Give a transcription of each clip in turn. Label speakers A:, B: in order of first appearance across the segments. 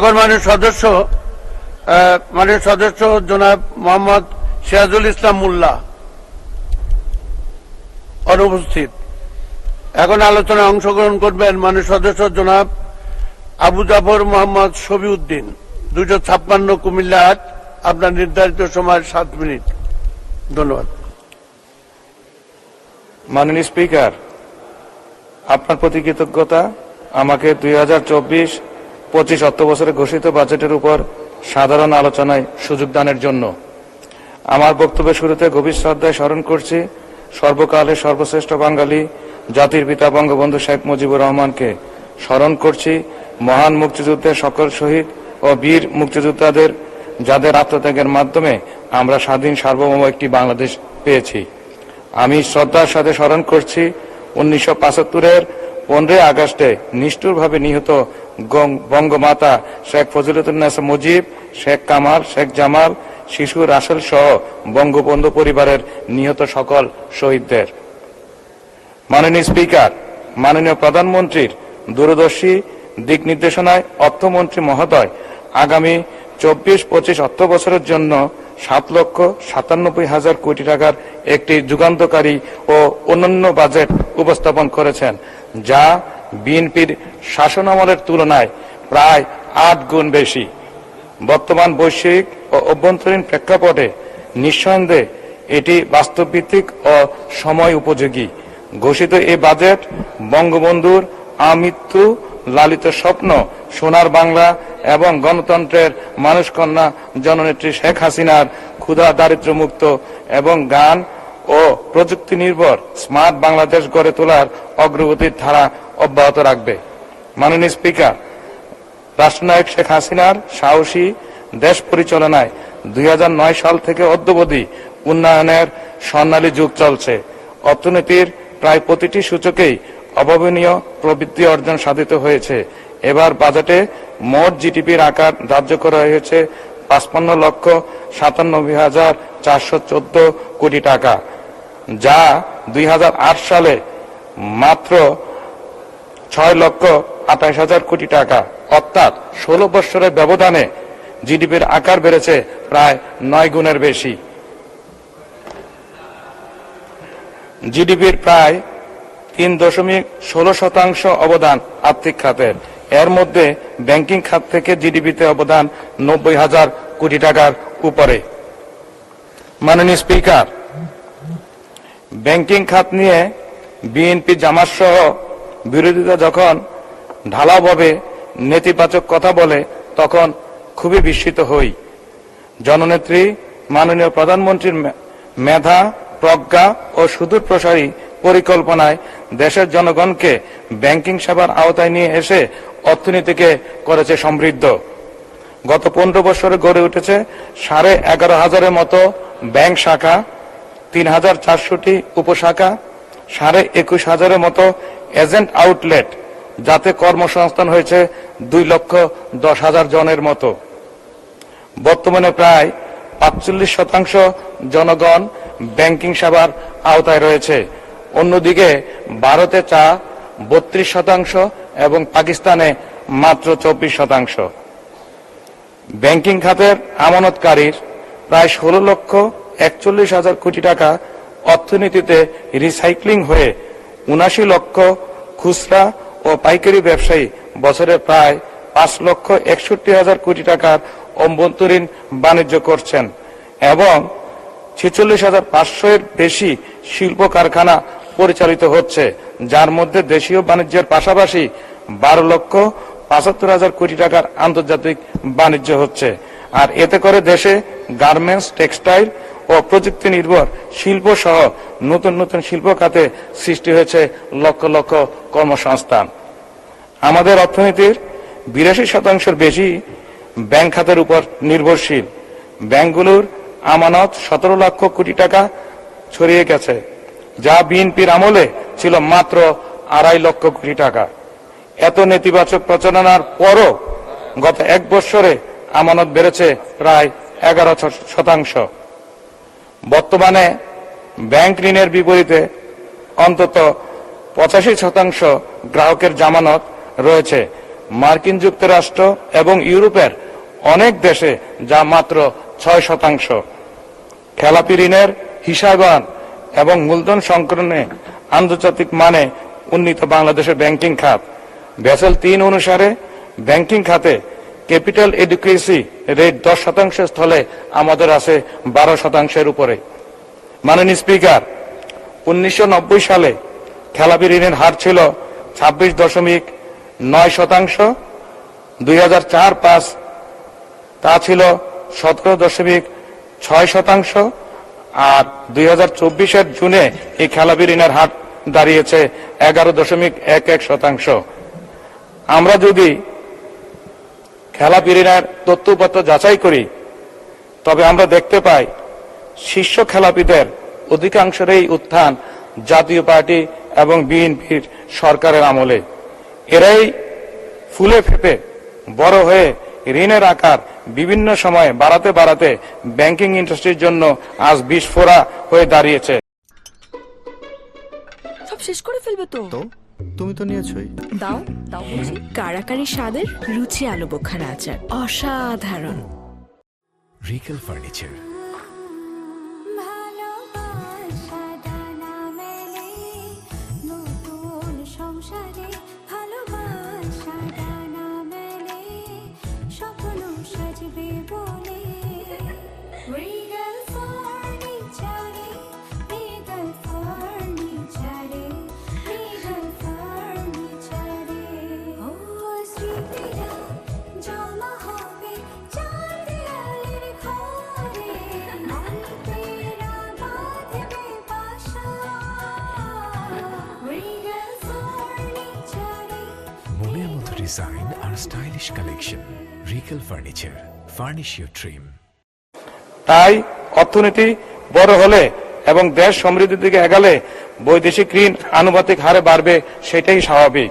A: এখন মাননীয় সদস্য মাননীয় সদস্য জনাব মোহাম্মদ সিরাজুল ইসলাম মোল্লা অনুপস্থিত এখন আলোচনায় অংশগ্রহণ করবেন মাননীয় সদস্য জনাব আবু জাফর মোহাম্মদ শফিউদ্দিন। দুশো ছাপ্পান্ন কুমিল্লা হাট আপনার নির্ধারিত সময় সাত মিনিট। ধন্যবাদ।
B: মাননীয় স্পিকার, আপনার প্রতি কৃতজ্ঞতা। আমাকে দুই হাজার চব্বিশ পঁচিশ অর্থ বছরে ঘোষিত বাজেটের উপর সাধারণ আলোচনায় সুযোগ দানের জন্য। আমার বক্তব্যের শুরুতে গভীর শ্রদ্ধায় স্মরণ করছি সর্বকালের সর্বশ্রেষ্ঠ বাঙালি জাতির পিতা বঙ্গবন্ধু শেখ মুজিবুর রহমানকে। স্মরণ করছি মহান মুক্তিযুদ্ধের সকল শহীদ ও বীর মুক্তিযোদ্ধাদের যাদের আত্মত্যাগের মাধ্যমে আমরা স্বাধীন, সার্বভৌম একটি বাংলাদেশ পেয়েছি। আমি শ্রদ্ধার সাথে স্মরণ করছি উনিশশো পঁচাত্তরের পনেরোই আগস্টে নিষ্ঠুরভাবে নিহত বঙ্গমাতা শেখ ফজিলতুন্নেসা মুজিব, শেখ কামাল, শেখ জামাল, শিশু রাসেল সহ বঙ্গবন্ধু পরিবারের নিহত সকল শহীদদের। মাননীয় স্পিকার, মাননীয় প্রধানমন্ত্রীর দূরদর্শী দিক নির্দেশনায় অর্থমন্ত্রী মহোদয় আগামী চব্বিশ, পঁচিশ অর্থ বছরের জন্য সাত লক্ষ সাতানব্বই হাজার কোটি টাকার একটি যুগান্তকারী ও অনন্য বাজেট উপস্থাপন করেছেন, যা বিএনপির শাসনামলের তুলনায় প্রায় আট গুণ বেশি। বর্তমান বৈশ্বিক ও অভ্যন্তরীণ প্রেক্ষাপটে নিঃসন্দেহে এটি বাস্তবভিত্তিক ও সময় উপযোগী। ঘোষিত এই বাজেট বঙ্গবন্ধুর আমৃত্যু লালিত স্বপ্ন, সোনার বাংলা এবং গণতন্ত্রের মানুষকন্যা জননেত্রী শেখ হাসিনার ক্ষুধা দারিদ্র্য মুক্ত এবং গান ও প্রযুক্তি নির্ভর, স্মার্ট বাংলাদেশ গড়ে তোলার অগ্রগতির ধারা অব্যাহত রাখবে। মাননীয় স্পিকার, রাষ্ট্রনায়ক শেখ হাসিনার সাহসী দেশ পরিচালনায় দুই হাজার নয় সাল থেকে অদ্যবধি উন্নয়নের স্বর্ণালী যুগ চলছে। অর্থনীতির প্রায় প্রতিটি সূচকেই অভাবনীয় প্রবৃদ্ধি অর্জন সাধিত হয়েছে। এবার বাজেটে মোট জিডিপির আকার ধার্য করা হয়েছে পাঁচপান্ন লক্ষ সাতানব্বই হাজার চারশো চোদ্দ কোটি টাকা, যা দুই হাজার আট সালে মাত্র ছয় লক্ষ আঠাশ হাজার কোটি টাকা। অর্থাৎ ষোলো বৎসরের ব্যবধানে জিডিপির আকার বেড়েছে প্রায় নয় গুণের বেশি। জিডিপির প্রায় তিন দশমিক ষোলো শতাংশ অবদান আর্থিক খাতের। এর মধ্যে ব্যাংকিং খাত থেকে জিডিপিতে অবদান নব্বই হাজার কোটি টাকার উপরে। মাননীয় স্পিকার, ব্যাংকিং খাত নিয়ে বিএনপি জামাত সহ বিরোধীরা যখন ঢালাওভাবে নেতিবাচক কথা বলে, তখন খুবই বিস্মিত হই। জননেত্রী, মাননীয় প্রধানমন্ত্রীর মেধা, প্রজ্ঞা ও সুদূর প্রসারী পরিকল্পনায় দেশের জনগণকে ব্যাংকিং সেবার আওতায় নিয়ে এসে অর্থনীতিকে করেছে সমৃদ্ধ। গত পনেরো বছরে গড়ে উঠেছে সাড়ে এগারো হাজারের মতো ব্যাংক শাখা, তিন হাজার চারশোটি উপশাখা, সাড়ে একুশ হাজারের মতো এজেন্ট আউটলেট, যাতে কর্মসংস্থান হয়েছে দুই লক্ষ দশ হাজার জনের মতো। বর্তমানে প্রায় পাঁচচল্লিশ শতাংশ জনগণ ব্যাংকিং সেবার আওতায় রয়েছে। অন্যদিকে ভারতে চা বত্রিশ শতাংশ এবং পাকিস্তানে মাত্র চব্বিশ শতাংশ। ব্যাংকিং খাতের আমানতকারীর প্রায় ষোলো লক্ষ একচল্লিশ হাজার কোটি টাকা অর্থনীতিতে রিসাইক্লিং হয়ে উনাশি লক্ষ খুচরা ও পাইকারি ব্যবসায়ী বছরে প্রায় পাঁচ লক্ষ একষট্টি হাজার কোটি টাকার অভ্যন্তরীণ বাণিজ্য করছেন এবং ছেচল্লিশ হাজার পাঁচশো এর বেশি শিল্প কারখানা পরিচালিত হচ্ছে, যার মধ্যে দেশীয় বাণিজ্যের পাশাপাশি বারো লক্ষ পঁচাত্তর হাজার কোটি টাকার আন্তর্জাতিক বাণিজ্য হচ্ছে। আর এতে করে দেশে গার্মেন্টস, টেক্সটাইল ও প্রযুক্তি নির্ভর শিল্প সহ নতুন নতুন শিল্প খাতে সৃষ্টি হয়েছে লক্ষ লক্ষ কর্মসংস্থান। আমাদের অর্থনীতির বিরাশি শতাংশের বেশি ব্যাংক খাতের উপর নির্ভরশীল। ব্যাংকগুলোর আমানত সতেরো লক্ষ কোটি টাকা ছড়িয়ে গেছে। যা বিএনপির আমলে ছিল মাত্র আড়াই লক্ষ কোটি টাকা। এত নেতিবাচক প্রচারণার পরও গত এক বৎসরে আমানত বেড়েছে প্রায় এগারো শতাংশ। বর্তমানে ব্যাংক ঋণের বিপরীতে অন্তত পঁচাশি শতাংশ গ্রাহকের জামানত রয়েছে। মার্কিন যুক্তরাষ্ট্র এবং ইউরোপের অনেক দেশে যা মাত্র ছয় শতাংশ। খেলাপি ঋণের হিসাবান এবং মূলধন সংকলনে আন্তর্জাতিক মানে উন্নীত বাংলাদেশের ব্যাংকিং খাত। ভেসেল তিন অনুসারে ব্যাংকিং খাতে ক্যাপিটাল এডুকেসি রেট দশ শতাংশের স্থলে আমাদের আছে বারো শতাংশের উপরে। মাননীয় স্পিকার, উনিশশো নব্বই সালে খেলাপি ঋণের হার ছিল ছাব্বিশ দশমিক নয় শতাংশ। দুই হাজার চার পাঁচ তা ছিল সতেরো দশমিক ছয় শতাংশ। আর দুই হাজার চব্বিশের জুনে এই খেলাপি ঋণের হার দাঁড়িয়েছে এগারো দশমিক এক এক শতাংশ। আমরা যদি খেলাপি ঋণের তথ্যপত্র যাচাই করি, তবে আমরা দেখতে পাই শীর্ষ খেলাপিদের অধিকাংশেরই উত্থান জাতীয় পার্টি এবং বিএনপির সরকারের আমলে। এরাই ফুলে ফেপে বড় হয়ে ঋণের আকার বিভিন্ন সময় বাড়াতে বাড়াতে ব্যাংকিং ইন্ডাস্ট্রির জন্য আজ বিস্ফোরা হয়ে দাঁড়িয়েছে।
C: সব শেষ করে ফেলবে তো?
D: তো? তুমি তো নিয়েছই।
C: দাও দাও বলছি।
E: কারাকারি স্বাদের রুচি আলু বোখারা আচার। অসাধারণ।
F: Regal furniture stylish collection regal furniture furnish your dream
B: তাই অর্থনীতি বড় হলে এবং দেশ সমৃদ্ধির দিকে এগালে বৈদেশিক ঋণ আনুপাতিক হারে বাড়বে সেটাই স্বাভাবিক।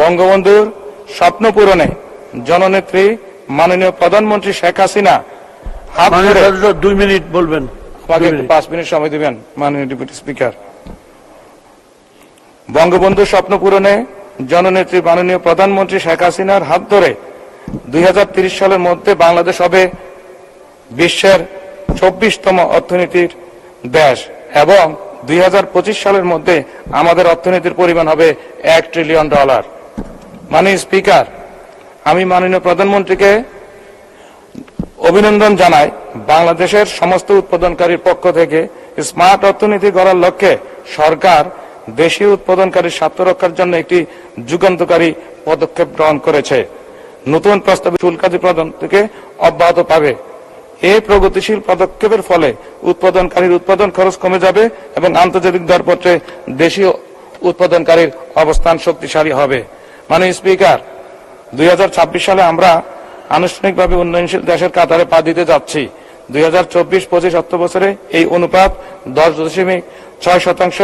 B: বঙ্গবন্ধুর স্বপ্ন পূরণে জননেত্রী মাননীয় প্রধানমন্ত্রী শেখ হাসিনা হাত ধরে
A: দুই মিনিট বলবেন।
B: আমাকে একটু পাঁচ মিনিট সময় দিবেন মাননীয় ডেপুটি স্পিকার। বঙ্গবন্ধুর স্বপ্ন পূরণে জননেত্রী মাননীয় প্রধানমন্ত্রী শেখ হাসিনার হাত ধরে দুই সালের মধ্যে বাংলাদেশ হবে বিশ্বের চব্বিশতম অর্থনীতির দেশ এবং দুই হাজার পঁচিশ সালের মধ্যে আমাদের অর্থনীতির পরিমাণ হবে এক ট্রিলিয়ন ডলার মাননীয় স্পিকার, আমি মাননীয় প্রধানমন্ত্রীকে অভিনন্দন জানাই বাংলাদেশের সমস্ত উৎপাদনকারীর পক্ষ থেকে স্মার্ট অর্থনীতি গড়ার লক্ষ্যে সরকার দেশীয় উৎপাদনকারীর স্বার্থ রক্ষার জন্য একটি যুগান্তকারী পদক্ষেপ গ্রহণ করেছে। নতুন প্রস্তাবে শুল্কাদি প্রদান থেকে অব্যাহত পাবে। এই প্রগতিশীল পদক্ষেপের ফলে উৎপাদনকারীর উৎপাদন খরচ কমে যাবে এবং আন্তর্জাতিক দরপত্রে দেশীয় উৎপাদনকারীর অবস্থান শক্তিশালী হবে। মানে স্পিকার, দুই হাজার ছাব্বিশ সালে আমরা আনুষ্ঠানিকভাবে উন্নয়নশীল দেশের কাতারে পা দিতে যাচ্ছি। দুই হাজার চব্বিশ পঁচিশ অর্থ বছরে এই অনুপাত দশ দশমিক ছয় শতাংশ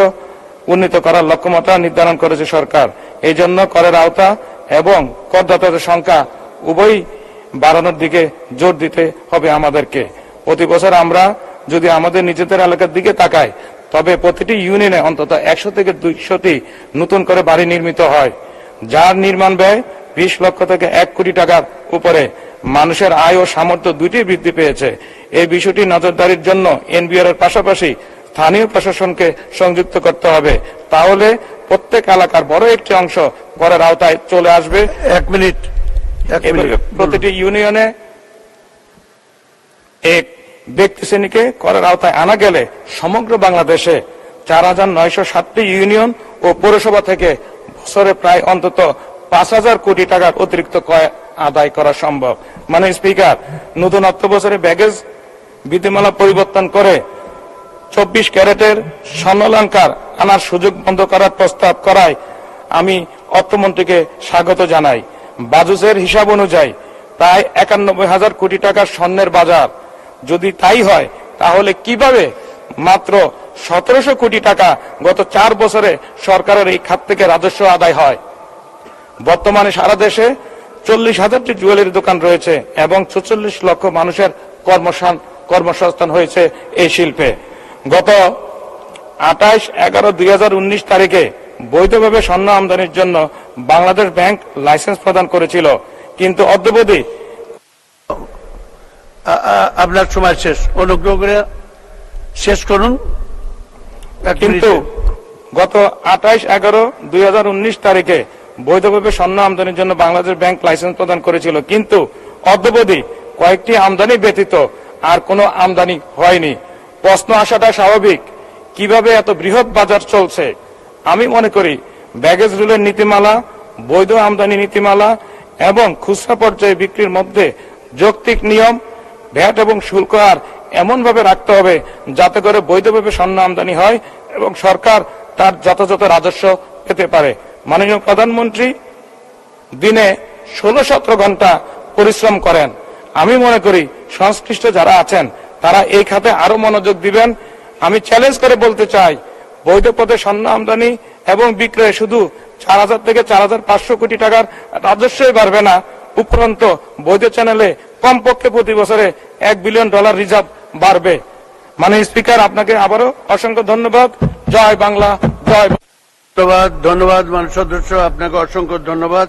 B: উন্নীত করার লক্ষ্যমাত্রা নির্ধারণ করেছে সরকার। এই জন্য করের আওতা এবং করদাতাদের সংখ্যা উভয়ই বাড়ানোর দিকে জোর দিতে হবে আমাদেরকে। প্রতি বছর আমরা যদি আমাদের নিজেদের এলাকার দিকে তাকাই, তবে প্রতিটি ইউনিয়নে অন্তত একশো থেকে দুইশোটি নতুন করে বাড়ি নির্মিত হয়। যার নির্মাণ ব্যয় বিশ লক্ষ থেকে এক কোটি টাকার উপরে। মানুষের আয় ও সামর্থ্য দুটি বৃদ্ধি পেয়েছে। এই বিষয়টি নজরদারির জন্য এনবিআর এর পাশাপাশি স্থানীয় প্রশাসনকে সংযুক্ত করতে হবে। তাহলে প্রত্যেক এলাকার বড় একটি অংশ করের আওতায় চলে আসবে।
A: এক মিনিট। মিনিট।
B: প্রতিটি ইউনিয়নে এক ব্যক্তি শ্রেণীকে করের আওতায় আনা গেলে সমগ্র বাংলাদেশে চার হাজার নয়শো সাতটি ইউনিয়ন ও পৌরসভা থেকে বছরে প্রায় অন্তত পাঁচ হাজার কোটি টাকার অতিরিক্ত কয় আদায় করা সম্ভব। মানে স্পিকার নতুন অর্থ বছরে ব্যাগেজ বিধিমালা পরিবর্তন করে চব্বিশ ক্যারেটের স্বর্ণালঙ্কার আনার সুযোগ বন্ধ করার প্রস্তাব করায় আমি অর্থমন্ত্রীকে স্বাগত জানাই। বাজুসের হিসাব অনুযায়ী প্রায় একানব্বই হাজার কোটি টাকার স্বর্ণের বাজার। যদি তাই হয়, তাহলে কীভাবে মাত্র সতেরোশো কোটি টাকা গত চার বছরে সরকারের এই খাত থেকে রাজস্ব আদায় হয়? বর্তমানে সারা দেশে চল্লিশ হাজারটি জুয়েলারি দোকান রয়েছে এবং চল্লিশ লক্ষ মানুষের কর্মসং- কর্মসংস্থান হয়েছে এই শিল্পে। গত আঠাইশ এগারো দুই তারিখে বৈধভাবে স্বর্ণ আমদানির জন্য বাংলাদেশ ব্যাংক লাইসেন্স প্রদান করেছিল। কিন্তু অদ্যবধি
A: আপনার সময় শেষ। অনুগ্রহ করে শেষ করুন।
B: কিন্তু গত আঠাইশ এগারো দুই তারিখে বৈধভাবে স্বর্ণ আমদানির জন্য বাংলাদেশ ব্যাংক লাইসেন্স প্রদান করেছিল। কিন্তু অদ্যবধি কয়েকটি আমদানি ব্যতীত আর কোনো আমদানি হয়নি। প্রশ্ন আসাটা স্বাভাবিক। কীভাবে এত বৃহৎ বাজার চলছে? আমি মনে করি ব্যাগেজ রুলের নীতিমালা, বৈধ আমদানি নীতিমালা এবং খুচরা পর্যায়ে বিক্রির মধ্যে যৌক্তিক নিয়ম, ভ্যাট এবং শুল্ক আর এমনভাবে রাখতে হবে যাতে করে বৈধভাবে স্বর্ণ আমদানি হয় এবং সরকার তার যথাযথ রাজস্ব পেতে পারে। মাননীয় প্রধানমন্ত্রী দিনে ষোলো সতেরো ঘণ্টা পরিশ্রম করেন। আমি মনে করি সংশ্লিষ্ট যারা আছেন তারা এই খাতে আরও মনোযোগ দিবেন। আমি চ্যালেঞ্জ করে বলতে চাই, বৈধ পথে স্বর্ণ আমদানি এবং বিক্রয়ে শুধু চার হাজার থেকে চার হাজার পাঁচশো কোটি টাকার রাজস্বই বাড়বে না। উপরন্ত বৈধ চ্যানেলে কমপক্ষে প্রতি বছরে এক বিলিয়ন ডলার রিজার্ভ বাড়বে। মানে স্পিকার আপনাকে আবারও অসংখ্য ধন্যবাদ। জয় বাংলা, জয়
A: ধন্যবাদ ধন্যবাদ মান সদস্য, আপনাকে অসংখ্য ধন্যবাদ।